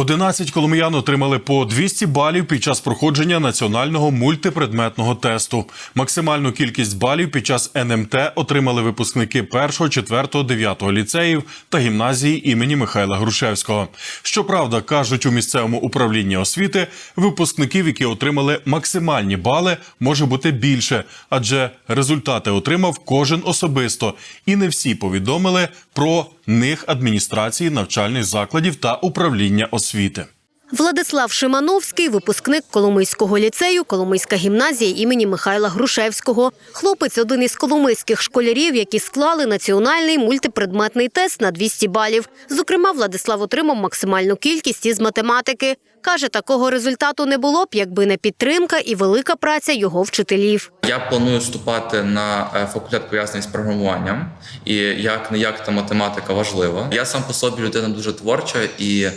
11 коломиян отримали по 200 балів під час проходження національного мультипредметного тесту. Максимальну кількість балів під час НМТ отримали випускники 1, 4, 9 ліцеїв та гімназії імені Михайла Грушевського. Щоправда, кажуть у місцевому управлінні освіти, випускників, які отримали максимальні бали, може бути більше, адже результати отримав кожен особисто, і не всі повідомили про них адміністрації навчальних закладів та управління освіти. Владислав Шимановський, випускник Коломийського ліцею, Коломийська гімназія імені Михайла Грушевського. Хлопець один із коломийських школярів, які склали національний мультипредметний тест на 200 балів. Зокрема, Владислав отримав максимальну кількість із математики. Каже, такого результату не було б, якби не підтримка і велика праця його вчителів. Я планую вступати на е, факультет пов'язаний з програмуванням, і як не як та математика важлива. Я сам по собі людина дуже творча, і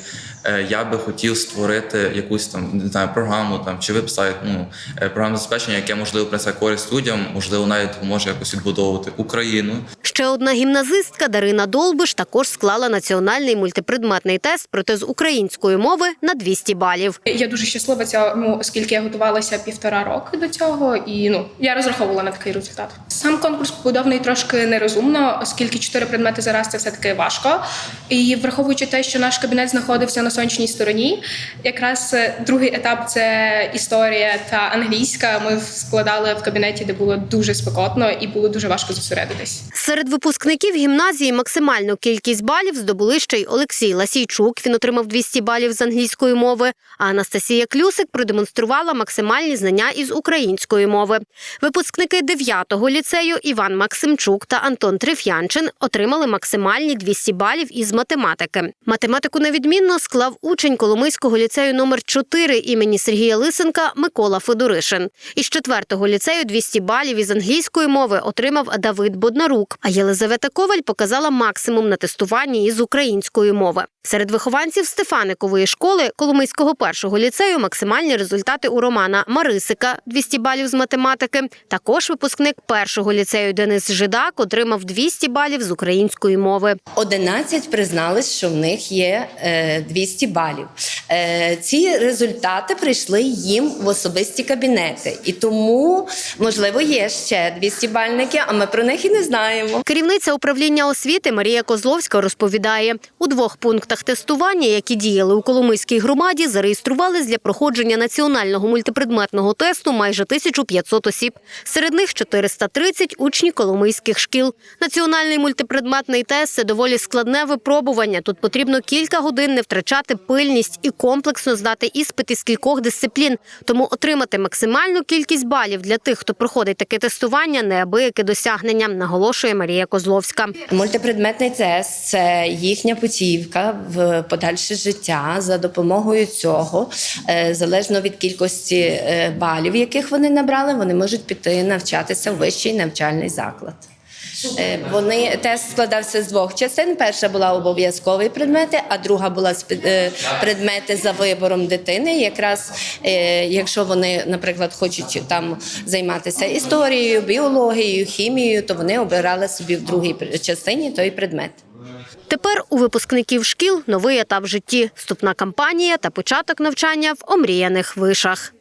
я би хотів створити якусь там не знаю програму там чи веб-сайт, ну е, програмне забезпечення, яке можливо принесе користь людям, можливо, навіть допоможе якось відбудовувати Україну. Ще одна гімназистка Дарина Долбиш також склала національний мультипредметний тест, проте з української мови на 200 балів. Я дуже щаслива цьому, оскільки я готувалася півтора роки до цього, і ну я розраховувала на такий результат. Сам конкурс побудований трошки нерозумно, оскільки чотири предмети зараз це все таки важко. І враховуючи те, що наш кабінет знаходився на сонячній стороні, якраз е, другий етап це історія та англійська. Ми складали в кабінеті, де було дуже спекотно і було дуже важко зосередитись. Серед випускників гімназії максимальну кількість балів здобули ще й Олексій Ласійчук. Він отримав 200 балів з англійської мови. А Анастасія Клюсик продемонструвала максимальні знання із української мови. Випускники 9-го ліцею Іван Максимчук та Антон Триф'янчин отримали максимальні 200 балів із математики. Математику невідмінно склав учень Коломийського ліцею номер 4 імені Сергія Лисенка Микола Федоришин. Із 4-го ліцею 200 балів із англійської мови отримав Давид Боднарук. А Єлизавета Коваль показала максимум на тестуванні із української мови. Серед вихованців Стефаникової школи Коломийського першого ліцею максимальні результати у Романа Марисика 200 балів з математики. Також випускник першого ліцею Денис Жидак отримав 200 балів з української мови. 11 признались, що в них є е, 200 балів. Е, ці результати прийшли їм в особисті кабінети, і тому можливо є ще 200 бальники, а ми про них і не знаємо. Керівниця управління освіти Марія Козловська розповідає, у двох пунктах тестування, які діяли у Коломийській громаді, зареєструвались для проходження національного мультипредметного тесту майже 1500 осіб. Серед них 430 – учні коломийських шкіл. Національний мультипредметний тест – це доволі складне випробування. Тут потрібно кілька годин не втрачати пильність і комплексно здати іспит із кількох дисциплін. Тому отримати максимальну кількість балів для тих, хто проходить таке тестування, неабияке досягнення, наголошує Марія Козловська. Мультипредметний тест це їхня путівка в подальше життя. За допомогою цього, е, залежно від кількості е, балів, яких вони набрали, вони можуть піти навчатися в вищий навчальний заклад. Е, Вони тест складався з двох частин. Перша була обов'язкові предмети, а друга була е, предмети за вибором дитини. Якраз е, якщо вони, наприклад, хочуть там займатися історією, біологією, хімією, то вони обирали собі в другій частині той предмет. Тепер у випускників шкіл новий етап в житті, вступна кампанія та початок навчання в омріяних вишах.